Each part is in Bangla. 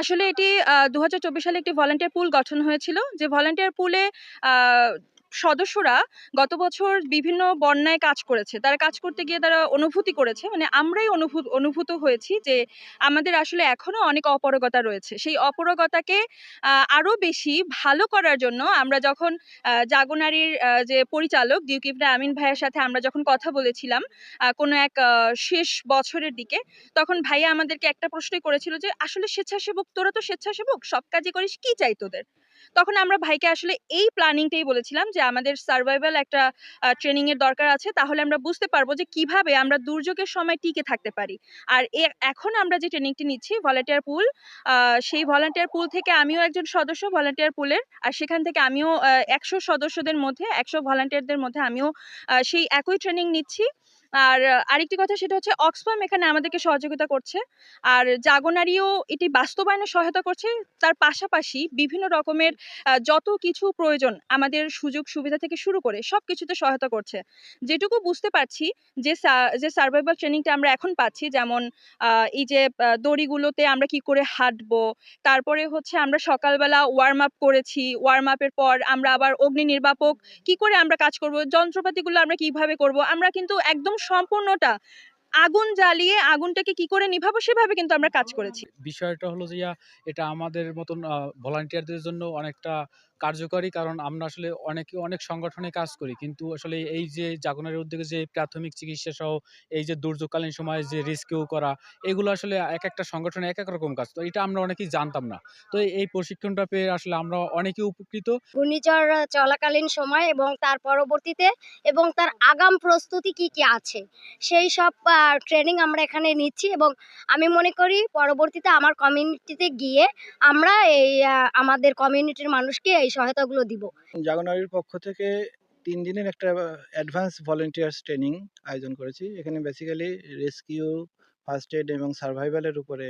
আসলে এটি দু হাজার চব্বিশ সালে একটি ভলান্টিয়ার পুল গঠন হয়েছিল। যে ভলান্টিয়ার পুলে সদস্যরা গত বছর বিভিন্ন বন্যায় কাজ করেছে। তারা কাজ করতে গিয়ে তারা অনুভূতি করেছে। মানে আমরাই অনুভূত অনুভূত হয়েছি যে আমাদের আসলে এখনও অনেক অপরগতা রয়েছে। সেই অপরগতাকে আহ, আরও বেশি ভালো করার জন্য আমরা যখন জাগনারীর যে পরিচালক ডিউক ইবনে আমিন ভাইয়ের সাথে আমরা যখন কথা বলেছিলাম কোনো এক শেষ বছরের দিকে তখন ভাইয়া আমাদেরকে একটা প্রশ্নই করেছিল যে আসলে স্বেচ্ছাসেবক তোরা তো স্বেচ্ছাসেবক সব কাজই করিস কি চাই তোদের? তখন আমরা ভাইকে আসলে এই প্ল্যানিংটাই বলেছিলাম যে আমাদের সার্ভাইভাল একটা ট্রেনিং এর দরকার আছে। তাহলে আমরা বুঝতে পারব যে কীভাবে আমরা দুর্যোগের সময় টিকে থাকতে পারি। আর এখন আমরা যে ট্রেনিংটি নিচ্ছি ভলান্টিয়ার পুল সেই ভলান্টিয়ার পুল থেকে আমিও একজন সদস্য ভলান্টিয়ার পুলের আর সেখান থেকে আমিও একশো সদস্যদের মধ্যে, একশো ভলান্টিয়ারদের মধ্যে আমিও সেই একই ট্রেনিং নিচ্ছি। আর আরেকটি কথা সেটা হচ্ছে অক্সফাম এখানে আমাদেরকে সহযোগিতা করছে। আর জাগনারিও এটি বাস্তবায়নে সহায়তা করছে। তার পাশাপাশি বিভিন্ন রকমের যত কিছু প্রয়োজন আমাদের সুযোগ সুবিধা থেকে শুরু করে সব কিছুতে সহায়তা করছে। যেটুকু বুঝতে পারছি যে যে সার্ভাইভাল ট্রেনিংটা আমরা এখন পাচ্ছি, যেমন এই যে দড়িগুলোতে আমরা কি করে হাঁটবো, তারপরে হচ্ছে আমরা সকালবেলা ওয়ার্ম আপ করেছি ওয়ার্ম আপের পর আমরা আবার অগ্নি নির্বাপক কি করে আমরা কাজ করব, যন্ত্রপাতিগুলো আমরা কীভাবে করব, আমরা কিন্তু একদম সম্পূর্ণটা আগুন জ্বালিয়ে আগুনটাকে কি করে নিভাবো সেভাবে কিন্তু আমরা কাজ করেছি। বিষয়টা হলো যে এটা আমাদের মতন ভলান্টিয়ারদের জন্য অনেকটা কার্যকরী, কারণ আমরা আসলে অনেকে, অনেক সংগঠনে কাজ করি। কিন্তু আসলে এই যে জাগরণের উদ্যোগে যে প্রাথমিক চিকিৎসা সহ এই যে দুর্যোগকালীন সময়ে যে রেস্কিউ করা, এগুলো আসলে এক একটা সংগঠনে এক এক রকম কাজ। তো এটা আমরা অনেকেই জানতাম না। তো এই প্রশিক্ষণটা পেয়ে আসলে আমরা অনেকেই উপকৃত। ঘূর্ণিঝড় চলাকালীন সময় এবং তার পরবর্তীতে এবং তার আগাম প্রস্তুতি কি কি আছে? সেই সব ট্রেনিং আমরা এখানে নিচ্ছি এবং আমি মনে করি পরবর্তীতে আমার কমিউনিটিতে গিয়ে আমরা এই আমাদের কমিউনিটির মানুষকে এই সহায়তাগুলো দিব। জাগনারির পক্ষ থেকে তিন দিনের একটা অ্যাডভান্স ভলেন্টিয়ার্স ট্রেনিং আয়োজন করেছি। এখানে বেসিক্যালি রেস্কিউ ফার্স্ট এড এবং সার্ভাইভালের উপরে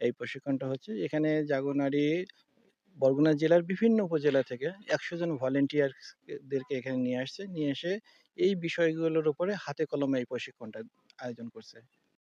এই প্রশিক্ষণটা হচ্ছে। এখানে জাগনারি বরগুনা জেলার বিভিন্ন উপজেলা থেকে একশো জন ভলেন্টিয়ারদেরকে এখানে নিয়ে আসছে। নিয়ে এসে এই বিষয়গুলোর উপরে হাতে কলমে এই প্রশিক্ষণটা আয়োজন করছে।